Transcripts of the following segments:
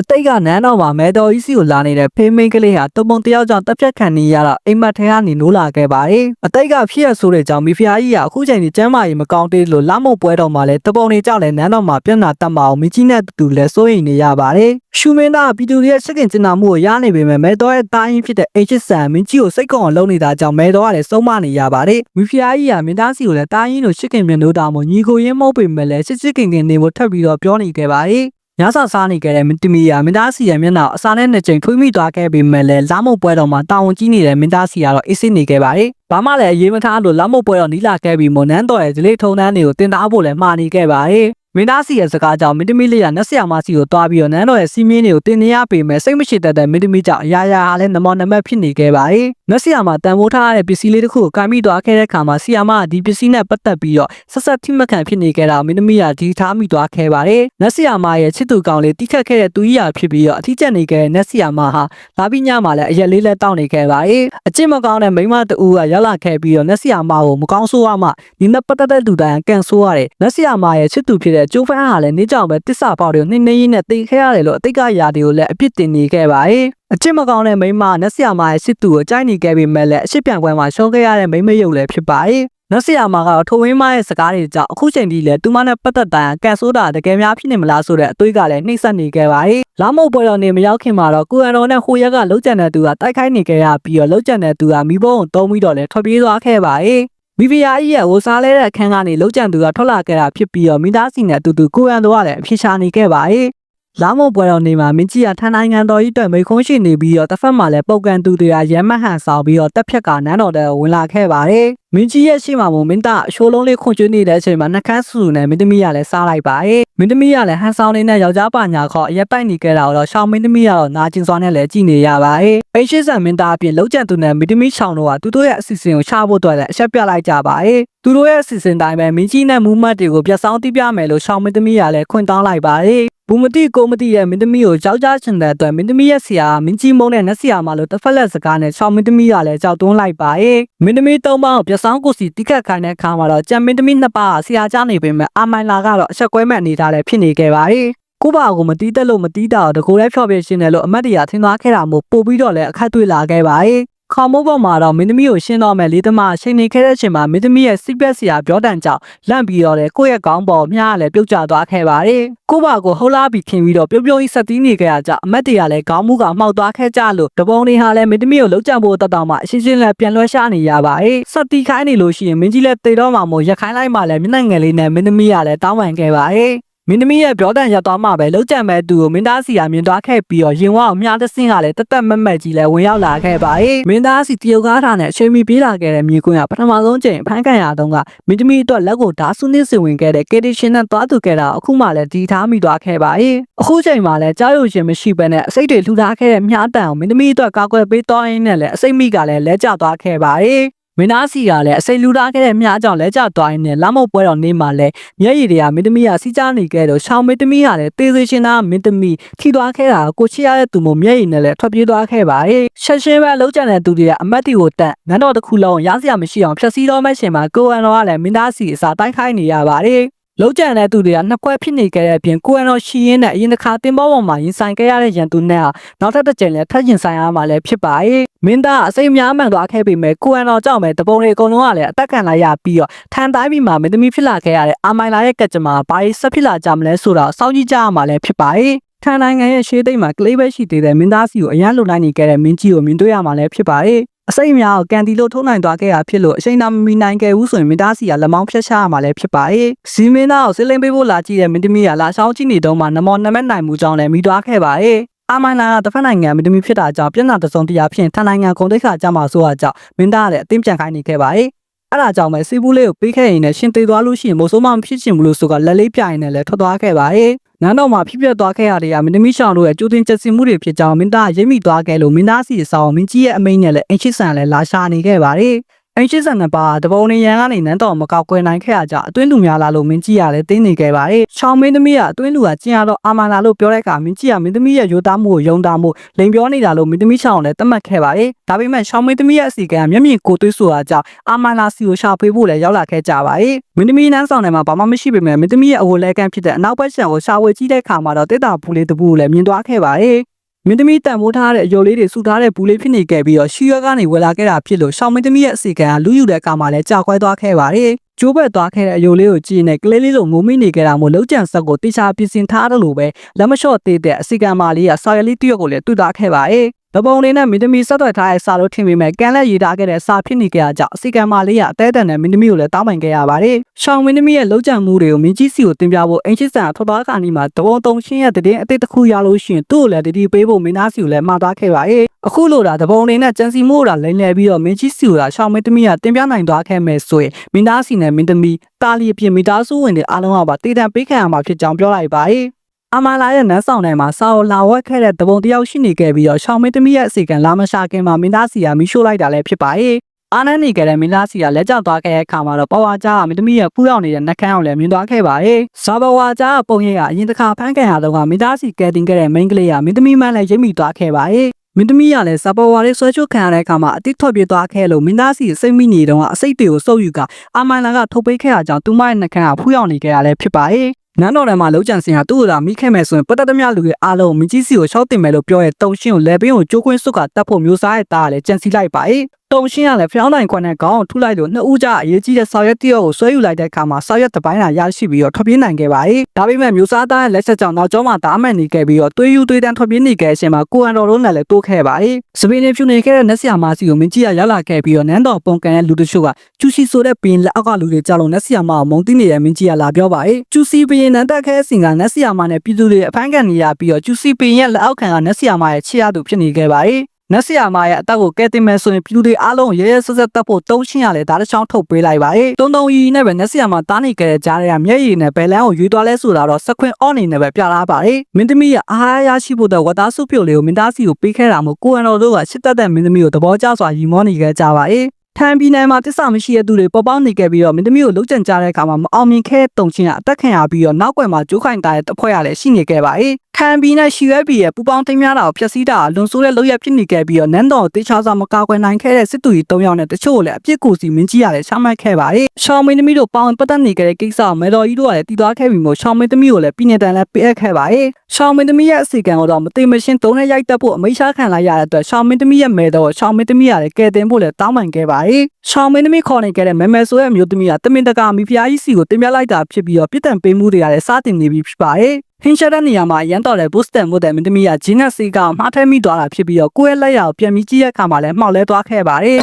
အတိတ်ကနန်းတော်မှာမဲတော်ကြီးစီကိုလာနေတဲ့ဖေးမိန်ကလေးဟာတပုံတယောက်ကြောင့်တပ်ဖြတ်ခံနေရတော့အိမ်မက်ထဲကနေနိုးလာခဲ့ပါတယ်အတိတ်ကဖြစ်ရဆိုတဲ့ကြောင့်မိဖုရားကြီးကအခုချိန်ဒီကျမ်းမာရေးမကောင်းသေးလို့လမုတ်ပွဲတော်မှာလည်းတပုံတွေကြောင့်လည်းနန်းတော်မှာပြဿနာတက်မအောင်မိကြီးနဲ့တူလည်းစိုးရိမ်နေရပါတယ်ရှူမင်းသားပြည်သူတွေရဲ့စက္ကင်ကျင်နာမှုကိုရနေပေမဲ့မဲတော်ရဲ့တားရင်ဖြစ်တဲ့ H ဆန်မင်းကြီးကိုစိတ်ကုံအောင်လုပ်နေတာကြောင့်မဲတော်ကလည်းစုံမနေရပါတယ်မိဖုရားကြီးကမင်းသားစီကိုလည်းတားရင်လို့ရှစ်ခင်မြန်လို့တောင်မညီကိုရင်းမဟုတ်ပေမဲ့လည်းစစ်စစ်ခင်ခင်နေဖို့ထပ်ပြီးတော့ပြောနေခဲ့ပါတယ် ညစာစားနေခဲ့တဲ့မင်းသမီးကမင်းသားစီရဲ့မျက်နှာကိုအစာနဲ့နှစ်ကြိမ်ထွေးမိသွားခဲ့ပေမဲ့လည်းလာမုတ်ပွဲတော်မှာတာဝန်ကြီးနေတဲ့မင်းသားစီကတော့အေးစစ်နေခဲ့ပါတယ်။ဘာမှလည်းအရေးမထားလို့လာမုတ်ပွဲတော်နီးလာခဲ့ပြီးမနန်းတော်ရဲ့ဒလေးထုံတန်းတွေကိုတင်သားဖို့လည်းမှာနေခဲ့ပါတယ်။ မင်းသားစီရဲ့စကားကြောင့်မင်းသမီးလေးကနတ်ဆရာမစီကိုတွားပြီးတော့နန်းတော်ရဲ့စီးမင်းတွေကိုတင်နေရပေမဲ့စိတ်မရှိတတ်တဲ့မင်းသမီးကြောင့်အရာရာဟာလည်းနမောနမက်ဖြစ်နေခဲ့ပါတယ်။နတ်ဆရာမတန်ဖိုးထားတဲ့ပစ္စည်းလေးတစ်ခုကိုကံမိသွားခဲ့တဲ့ခါမှာဆရာမကဒီပစ္စည်းနဲ့ပတ်သက်ပြီးတော့ဆက်ဆက်ထိမခံဖြစ်နေခဲ့တာမင်းသမီးကဒီထားမိသွားခဲ့ပါတယ်။နတ်ဆရာမရဲ့ချစ်သူကောင်လေးတိခတ်ခဲ့တဲ့သူကြီးရာဖြစ်ပြီးတော့အထီးကျန်နေခဲ့တဲ့နတ်ဆရာမဟာလာပြီးညမှာလည်းအရက်လေးလက်တောက်နေခဲ့ပါတယ်။အကျင့်မကောင်းတဲ့မိန်းမတူကရောက်လာခဲ့ပြီးတော့နတ်ဆရာမကိုမကောင်းဆိုးရမှဒီနဲ့ပတ်သက်တဲ့လူတိုင်းကန်ဆိုးရတယ်။နတ်ဆရာမရဲ့ချစ်သူဖြစ်တဲ့ကျိုးဖန်းဟာလည်းနေကြောင်ပဲတစ္ဆာပေါက်တွေကိုနှိမ့်နှင်းရင်းနဲ့သိခဲ့ရတယ်လို့အတိတ်ကຢာတွေကိုလည်းအပြစ်တင်နေခဲ့ပါတယ်။အချစ်မကောင်းတဲ့မိန်းမနတ်ဆရာမရဲ့စစ်သူကိုကြိုက်နေခဲ့ပေမဲ့လည်းအချစ်ပြန်ပွဲမှာရှုံးခဲ့ရတဲ့မိန်းမရုပ်လည်းဖြစ်ပါတယ်။နတ်ဆရာမကတော့ထိုဝင်းမရဲ့စကားတွေကြောင့်အခုချိန်ထိလည်းသူမနဲ့ပတ်သက်တဲ့ကန်ဆိုးတာတကယ်များဖြစ်နေမလားဆိုတဲ့အတွေးကလည်းနှိမ့်ဆက်နေခဲ့ပါတယ်။လာမုတ်ပွဲတော်နေမရောက်ခင်မှာတော့ကိုအန်တော်နဲ့ဟိုရက်ကလှုပ်ကြံတဲ့သူကတိုက်ခိုက်နေခဲ့ရပြီးတော့လှုပ်ကြံတဲ့သူကမိဘုံကိုတုံးပြီးတော့လည်းထွက်ပြေးသွားခဲ့ပါတယ်။ မိဖုရားကြီးရဲ့ဝစားလဲတဲ့အခန်းကနေလှုပ်ကြံသူကထွက်လာခဲ့တာဖြစ်ပြီးတော့မိသားစုနဲ့အတူတူကိုရန်တော်ကလည်းအဖြစ်ရှာနေခဲ့ပါတယ်။ လာမပွဲတော်နေမှာမင်းကြီးကထန်နိုင်ငံတော်ကြီးအတွက်မိခွန်းရှိနေပြီးတော့တစ်ဖက်မှာလည်းပုတ်ကန်သူတွေကရမ်းမဟန်ဆောင်ပြီးတော့တက်ဖြက်ကနန်းတော်တဲ့ဝင်လာခဲ့ပါတယ်။မင်းကြီးရဲ့ရှိမှာမို့မင်းသားအရှိုးလုံးလေးခွန်ကျွေးနေတဲ့အချိန်မှာနှကန်းဆူနဲ့မင်းသမီးကလည်းစားလိုက်ပါတယ်။မင်းသမီးကလည်းဟန်ဆောင်လေးနဲ့ယောက်ျားပါညာခေါ်အရက်ပိုက်နေခဲ့တာတော့ရှောင်းမင်းသမီးကတော့နာကျင်စွာနဲ့လည်းကြည်နေရပါတယ်။ပိတ်ရှိဆန်မင်းသားအပြင်လုံးကျန်သူနဲ့မင်းသမီးချောင်းတို့ကသူတို့ရဲ့အစီအစဉ်ကိုချဖို့အတွက်လည်းအချက်ပြလိုက်ကြပါတယ်။သူတို့ရဲ့အစီအစဉ်တိုင်းပဲမင်းကြီးနဲ့မူးမတ်တွေကိုပြတ်ဆောင်တိပြမယ်လို့ရှောင်းမင်းသမီးကလည်းခွင့်တောင်းလိုက်ပါတယ်။ ဘူမတိကိုမတိရဲ့မင်းသမီးကိုကြောက်ကြချင်တဲ့အတွက်မင်းသမီးရဲ့ဆရာမင်းကြီးမုံနဲ့နတ်ဆရာမလို့တစ်ဖက်လက်စကားနဲ့ချောင်းမင်းသမီးကလည်းကြောက်သွန်းလိုက်ပါရဲ့မင်းသမီးသုံးပါးကိုပြဆောင်ကိုစီတိခတ်ခိုင်းတဲ့ခါမှာတော့ကြံမင်းသမီးနှစ်ပါးကဆရာကြားနေပေမဲ့အာမိုင်လာကတော့အချက်ကွဲမဲ့အနေထားလည်းဖြစ်နေခဲ့ပါရဲ့ကိုပါကိုမတီးတက်လို့မတီးတာတော့တကိုယ်လည်းဖြော့ပြရှင်းတယ်လို့အမတ်တရာထင်သွားခဲ့တာမို့ပို့ပြီးတော့လည်းအခက်တွေ့လာခဲ့ပါရဲ့ ခေါမိုးပေါ်မှာတော့မင်းသမီးကိုရှင်းတော့မယ်လေးသမားချိန်နေခဲ့တဲ့အချိန်မှာမင်းသမီးရဲ့စိတ်ပက်စရာပြောတန်ကြောင့်လန့်ပြီးတော့လေကိုယ့်ရဲ့ခေါင်းပေါ်မြားလည်းပြုတ်ကျသွားခဲ့ပါတယ်။ကိုပါကိုဟိုလာပြီးခင်ပြီးတော့ပြုတ်ပြုတ်ကြီးဆက်တီးနေခဲ့ရကြအမတ်တွေကလည်းခေါင်းမူကမှောက်သွားခဲ့ကြလို့တပုံတွေဟာလည်းမင်းသမီးကိုလှုပ်ကြံဖို့တတ်တော်မှအရှင်းရှင်းလည်းပြန်လွှဲရှားနေရပါတယ်။ဆက်တီးခိုင်းနေလို့ရှိရင်မင်းကြီးလည်းတေတော့မှမို့ရခိုင်းလိုက်မှလည်းမျက်နှာငယ်လေးနဲ့မင်းသမီးကလည်းတောင်းပန်ခဲ့ပါတယ်။ မင်းသမီးရဲ့ပြောတန်ရက်သွားမှပဲလုံးကြံမဲ့သူကိုမင်းသားစီကမြင်သွားခဲ့ပြီးတော့ရင်ဝအောင်မြားတဆင်းကလည်းတက်တက်မက်မက်ကြီးလည်းဝင်ရောက်လာခဲ့ပါရဲ့မင်းသားစီတရုတ်ကားထားနဲ့အချိန်မီပြေးလာခဲ့တဲ့မြေကွင်းကပထမဆုံးချိန်ဖမ်းကန်ရတော့ကမင်းသမီးအတွက်လက်ကိုဓာဆုနစ်စင်ဝင်ခဲ့တဲ့ကေတီရှင်နဲ့သွားသူခဲ့တာအခုမှလည်းဒီထားမိသွားခဲ့ပါရဲ့အခုချိန်မှာလည်းကြားရုံရှင်မရှိဘဲနဲ့အစိတ်တွေလှူထားခဲ့တဲ့မြားတန်ကိုမင်းသမီးအတွက်ကာကွယ်ပေးသွားရင်းနဲ့လည်းအစိတ်မိကလည်းလဲကျသွားခဲ့ပါရဲ့ မင်းသားစီကလည်းအစိလူထားခဲ့တဲ့မြားကြောင့်လဲကျသွားရင်းနဲ့လမ်းမပွဲတော်နေမှာလဲမျက်ရည်တွေကမင်းသမီးကစီးကြားနေခဲ့တော့ရှောင်းမင်းသမီးကလည်းတေးသေးရှင်သားမင်းသမီးထိသွားခဲ့တာကိုချစ်ရတဲ့သူမို့မျက်ရည်နဲ့လည်းထွက်ပြေးသွားခဲ့ပါရဲ့ချက်ချင်းပဲလှုပ်ကြံတဲ့သူတွေကအမတ်တီကိုတန့်ငန်းတော်တစ်ခုလုံးရစရာမရှိအောင်ဖြက်စီးတော့မဲ့ရှင်မှာကိုအန်တော်ကလည်းမင်းသားစီအစားတိုင်းခိုင်းနေရပါတယ် လုံးကြံတဲ့သူတွေကနှစ်ခွဲဖြစ်နေခဲ့တဲ့အပြင်ကိုယ်တော်ရှိရင်းနဲ့အရင်တစ်ခါတင်ပေါ်ပေါ်မှာရင်ဆိုင်ခဲ့ရတဲ့ရန်သူနဲ့ဟာနောက်ထပ်တစ်ကြိမ်လည်းထပ်ရင်ဆိုင်ရမှာလည်းဖြစ်ပါရဲ့မင်းသားအစိမ်းများမှန်သွားခဲ့ပေမဲ့ကိုယ်တော်ကြောင့်ပဲတပုံတွေအကုန်လုံးကလည်းအသက်ခံလိုက်ရပြီးတော့ထန်တိုင်းပြီးမှမင်းသမီးဖြစ်လာခဲ့ရတဲ့အာမိုင်လာရဲ့ကကြမှာဘာရေးဆက်ဖြစ်လာကြမလဲဆိုတော့စောင့်ကြည့်ကြရမှာလည်းဖြစ်ပါရဲ့ထန်နိုင်ငံရဲ့ရှေးသိမ်းမှာကလေးပဲရှိသေးတဲ့မင်းသားစီကိုအရန်လုံနိုင်နေခဲ့တဲ့မင်းကြီးကိုမြင်တွေ့ရမှာလည်းဖြစ်ပါရဲ့ အစိတ်များကိုကန်တီလို့ထုံးနိုင်သွားခဲ့တာဖြစ်လို့အချိန်သာမမီနိုင်ခဲ့ဘူးဆိုရင်မင်းသားစီကလက်မောင်းဖြတ်ချရမှာလည်းဖြစ်ပါရဲ့ဇီမင်းသားကိုစလင်းပေးဖို့လာကြည့်တဲ့မင်းသမီးကလာရှောင်းကြည့်နေတော့မှနမောနမက်နိုင်မှုကြောင့်လည်းမိသွားခဲ့ပါရဲ့အာမိုင်လာကတစ်ဖက်နိုင်ငံမင်းသမီးဖြစ်တာကြောင့်ပြည်နာတစုံတရာဖြင့်ထန်နိုင်ငံကုန်တိတ်ခါကြမှာဆိုအကြောင်းမင်းသားကလည်းအသိပြန်ခိုင်းနေခဲ့ပါရဲ့ အဲ့ဒါကြောင့်ပဲစီးပူးလေးကိုပေးခဲ့ရင်လည်းရှင်သေးသွားလို့ရှိရင်မို့ဆိုးမမဖြစ်ချင်ဘူးလို့ဆိုကလက်လေးပြရင်လည်းထွက်သွားခဲ့ပါရဲ့နန်းတော်မှာဖြစ်ပျက်သွားခဲ့ရတဲ့ကမင်းသမီးရှောင်းတို့ရဲ့ကြိုးတင်ချက်စင်မှုတွေဖြစ်ကြောင်းမင်းသားရိပ်မိသွားခဲ့လို့မင်းသားစီအဆောင်မင်းကြီးရဲ့အမိန့်နဲ့လည်းအင်ချစ်ဆန်လည်းလာရှာနေခဲ့ပါတယ် အင်ချစ်ဆန်နပါတပုံနေရန်ကနေနန်းတော်မကောက်ကွယ်နိုင်ခဲ့ရကြအတွင်းလူများလာလို့မင်းကြီးရလည်းတင်းနေခဲ့ပါတယ်။ချောင်းမင်းသမီးကအတွင်းလူကကျင်ရတော့အာမလာလို့ပြောတဲ့အခါမင်းကြီးကမင်းသမီးရဲ့ရိုးသားမှုကိုယုံတာမှုလိန်ပြောနေတာလို့မင်းသမီးချောင်းလည်းတတ်မှတ်ခဲ့ပါတယ်။ဒါပေမဲ့ချောင်းမင်းသမီးရဲ့အစီကံကမျက်မြင်ကိုသွေးဆိုတာကြောင့်အာမလာစီကိုရှာဖွေဖို့လည်းရောက်လာခဲ့ကြပါတယ်။မင်းသမီးနန်းဆောင်ထဲမှာဘာမှမရှိပေမဲ့မင်းသမီးရဲ့အဝတ်လဲကန်းဖြစ်တဲ့အနောက်ဘက်ခြမ်းကိုရှာဝေကြည့်တဲ့အခါမှာတော့တစ်တာဘူးလေးတစ်ဘူးကိုလည်းမြင်သွားခဲ့ပါတယ်။ မင်းသမီးတန်မိုးထားတဲ့အယိုလေးတွေစုထားတဲ့ဘူးလေးဖြစ်နေခဲ့ပြီးတော့ရှီရွက်ကနေဝယ်လာခဲ့တာဖြစ်လို့ရှောင်းမင်းသမီးရဲ့အစီကံကလူယူတဲ့အခါမှာလည်းကြာခွဲသွားခဲ့ပါတယ်။ကျိုးဘက်သွားခဲ့တဲ့အယိုလေးကိုကြည့်နေကလေးလေးလိုငိုမိနေခဲ့တာမို့လုံးကြံဆက်ကိုတေချာပြင်ဆင်ထားတယ်လို့ပဲလက်မလျှော့သေးတဲ့အစီကံမလေးကဆော်ရလေးတရွက်ကိုလည်းတွေ့သွားခဲ့ပါတယ်။ တပုံလေးနဲ့မင်းသမီးဆက်သွယ်ထားတဲ့စာလို့ထင်ပေမဲ့ကန်လက်ရေးထားခဲ့တဲ့စာဖြစ်နေကြကြောင့်အစီကံမလေးကအသေးအတန်နဲ့မင်းသမီးကိုလည်းတောင်းပန်ခဲ့ရပါတယ်။ရှောင်းမင်းသမီးရဲ့လုံးကြံမှုတွေကိုမင်းကြီးစီကိုတင်ပြဖို့အင်ချစ်ဆန်ထွက်သွားခါနီမှာတပုံတုံရှင်းရဲ့တည်င်းအသေးတစ်ခုရလို့ရှိရင်သူ့ကိုလည်းတတိပေးဖို့မင်းသားစီကိုလည်းမှာသွားခဲ့ပါတယ်။အခုလိုတာတပုံလေးနဲ့ကြံစီမှုတာလိမ့်လည်ပြီးတော့မင်းကြီးစီကိုသာရှောင်းမင်းသမီးကတင်ပြနိုင်သွားခဲ့မယ်ဆိုရင်မင်းသားစီနဲ့မင်းသမီးတာလီအပြင်မိသားစုဝင်တွေအားလုံးကပါတည်တံပေးခံရမှာဖြစ်ကြောင်းပြောလိုက်ပါတယ်။ အမလာရဲ့နန်းဆောင်ထဲမှာစာအုပ်လာဝက်ခဲ့တဲ့တပုံတယောက်ရှိနေခဲ့ပြီးတော့ရှောင်းမင်းသမီးရဲ့အစီကံလာမရှာခင်မှာမင်းသားစီကမိရှို့လိုက်တာလည်းဖြစ်ပါရဲ့အာနန်နေခဲ့တဲ့မင်းသားစီကလက်ကျသွားခဲ့တဲ့အခါမှာတော့ပဝါကြားကမင်းသမီးရဲ့ဖူးရောက်နေတဲ့နှက်ခမ်းအောင်လည်းမြင်သွားခဲ့ပါရဲ့ဇာဘဝါကြားကပုံရိပ်ကအရင်တစ်ခါဖမ်းခံရတော့ကမင်းသားစီကဲတင်ခဲ့တဲ့မိန်းကလေးကမင်းသမီးမှလည်းရိပ်မိသွားခဲ့ပါရဲ့မင်းသမီးကလည်းဇာဘဝါလေးဆွဲချုပ်ခံရတဲ့အခါမှာအတိထွက်ပြေးသွားခဲ့လို့မင်းသားစီစိတ်မိနေတော့ကအစိတ်တွေကိုစုပ်ယူကအာမန်လာကထုတ်ပေးခဲ့တာကြောင့်သူမရဲ့နှက်ခမ်းကဖူးရောက်နေခဲ့ရလဲဖြစ်ပါရဲ့ နန်းတော်ထဲမှာလုံးကြံစင်ဟာသူ့ကိုသာမိခဲ့မယ်ဆိုရင်ပတ်သက်သမျှလူတွေအားလုံးမင်းကြီးစီကိုရှောက်တင်မယ်လို့ပြောရဲတုံရှင်းကိုလဲပင်းကိုကြိုးခွင်းစွတ်ကတတ်ဖို့မျိုးစားရဲ့တားကလည်းကြံစီလိုက်ပါ၏တုံရှင်းကလည်းဖျောင်းနိုင်ခွန်းနဲ့ခေါင်းကိုထုလိုက်လို့နှစ်ဦးကြအရေးကြီးတဲ့ဆောက်ရက်တယောက်ကိုဆွဲယူလိုက်တဲ့အခါမှာဆောက်ရက်တစ်ပိုင်းသာရရှိပြီးတော့ထွက်ပြေးနိုင်ခဲ့ပါ၏ဒါပေမဲ့မျိုးစားသားရဲ့လက်ချက်ကြောင့်နောက်ကျောမှာတားမှန်နေခဲ့ပြီးတော့သွေးယူသွေးတန်းထွက်ပြေးနေခဲ့တဲ့အချိန်မှာကိုအန်တော်တို့နဲ့လည်းတိုးခဲ့ပါ၏စပင်းနေဖြူနေခဲ့တဲ့နက်ဆီယာမာစီကိုမင်းကြီးကရောက်လာခဲ့ပြီးတော့နန်းတော်ပုံကန်တဲ့လူတချို့ကကျူစီဆိုတဲ့ပင်လက်အောက်ကလူတွေကြောက်လို့နက်ဆီယာမာကိုမုံတိနေတဲ့မင်းကြီးကလာပြောပါ၏ကျူစီပင်နန်းတက်ခဲစင်ကနက်ဆီယာမာနဲ့ပြည်သူတွေအဖမ်းခံနေရပြီးတော့ကျူစီပင်ရဲ့လက်အောက်ခံကနက်ဆီယာမာရဲ့ချစ်ရသူဖြစ်နေခဲ့ပါ၏ နက်ဆီယာမာရဲ့အတက်ကိုကဲတင်မယ်ဆိုရင်ပြည်သူတွေအားလုံးရဲရဲဆက်ဆက်တက်ဖို့တုံးရှင်းရလေဒါတစ်ချောင်းထုတ်ပေးလိုက်ပါ၏တုံတုံကြီးနဲ့ပဲနက်ဆီယာမာတားနေခဲ့တဲ့ကြားတွေကမျက်ရည်နဲ့ဘယ်လန်းကိုယူသွားလဲဆိုတာတော့စခွင်အော့နေနဲ့ပဲပြလာပါ၏မင်းသမီးရဲ့အားရရှိဖို့တဲ့ဝတ်သားစုပြုတ်လေးကိုမင်းသားစီကိုပေးခဲ့တာမို့ကိုအန်တော်တို့ကချစ်တတ်တဲ့မင်းသမီးကိုသဘောကျစွာရီမောနေခဲ့ကြပါ၏ထန်ပြည်နယ်မှာတစ္ဆာမရှိတဲ့သူတွေပေါ်ပေါက်နေခဲ့ပြီးတော့မင်းသမီးကိုလှုပ်ကြံကြတဲ့အခါမှာမအောင်မြင်ခဲ့တဲ့တုံချင်းကအသက်ခံရပြီးတော့နောက်ွယ်မှာကျိုးခိုင်တာရဲ့တစ်ဖွဲ့ရလည်းရှိနေခဲ့ပါ၏ ခံပြီးနဲ့ရှီရွက်ပြီးရဲ့ပူပေါင်းသိမ်းများတာကိုဖျက်ဆီးတာလွန်ဆိုးတဲ့လုပ်ရဖြစ်နေခဲ့ပြီးတော့နန်းတော်တေချာစွာမကာကွယ်နိုင်ခဲ့တဲ့စစ်သူကြီး၃ယောက်နဲ့တချို့လည်းအပြစ်ကိုစီမင်းကြီးရလည်းချမှတ်ခဲ့ပါ၏ရှောင်းမင်းသမီးတို့ပေါင်းပတ်သက်နေခဲ့တဲ့ကိစ္စကိုမဲတော်ကြီးတို့ကလည်းတည်သွားခဲ့ပြီးမို့ရှောင်းမင်းသမီးကိုလည်းပြည်နယ်တန်လည်းပေးအပ်ခဲ့ပါ၏ရှောင်းမင်းသမီးရဲ့အစီကံကိုတော့မသိမရှင်းသုံးနဲ့ရိုက်တက်ဖို့အမိန့်ရှာခံလိုက်ရတဲ့အတွက်ရှောင်းမင်းသမီးရဲ့မဲတော်ကိုရှောင်းမင်းသမီးကလည်းကယ်တင်ဖို့လည်းတောင်းပန်ခဲ့ပါ၏ရှောင်းမင်းသမီးခေါ်နေခဲ့တဲ့မဲမဲဆိုရဲ့အမျိုးသမီးကတမင်တကာမိဖုရားကြီးစီကိုတင်ပြလိုက်တာဖြစ်ပြီးတော့ပြစ်ဒဏ်ပေးမှုတွေကလည်းစတင်နေပြီဖြစ်ပါ၏ ဟင်းရှာတဲ့နေရာမှာရန်တော်တဲ့ booster မို့တဲ့မင်းသမီးကဂျင်းနဲ့စီကမှားထဲမိသွားတာဖြစ်ပြီးတော့ကိုယ့်ရဲ့လက်ရကိုပြန်ပြီးကြည့်ရခါမှာလည်းမှောက်လဲသွားခဲ့ပါတယ်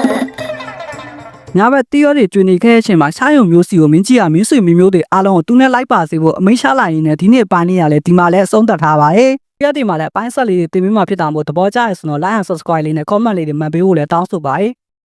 ။ညဘက်တီးရောတွေကျွေနေခဲ့တဲ့အချိန်မှာရှားယုံမျိုးစီကိုမင်းကြီးကမင်းဆွေမင်းမျိုးတွေအားလုံးကိုသူနဲ့လိုက်ပါစေဖို့အမိန့်ရှာလိုက်ရင်းနဲ့ဒီနေ့ပိုင်းနေရလဲဒီမှာလဲအဆုံးသတ်ထားပါတယ်။ပြတ်ဒီမှာလဲအပိုင်းဆက်လေးတွေတင်ပြီးမှဖြစ်တာမို့သဘောကျရဆိုတော့ like and subscribe လေးနဲ့ comment လေးတွေမှတ်ပေးဖို့လဲတောင်းဆိုပါတယ်။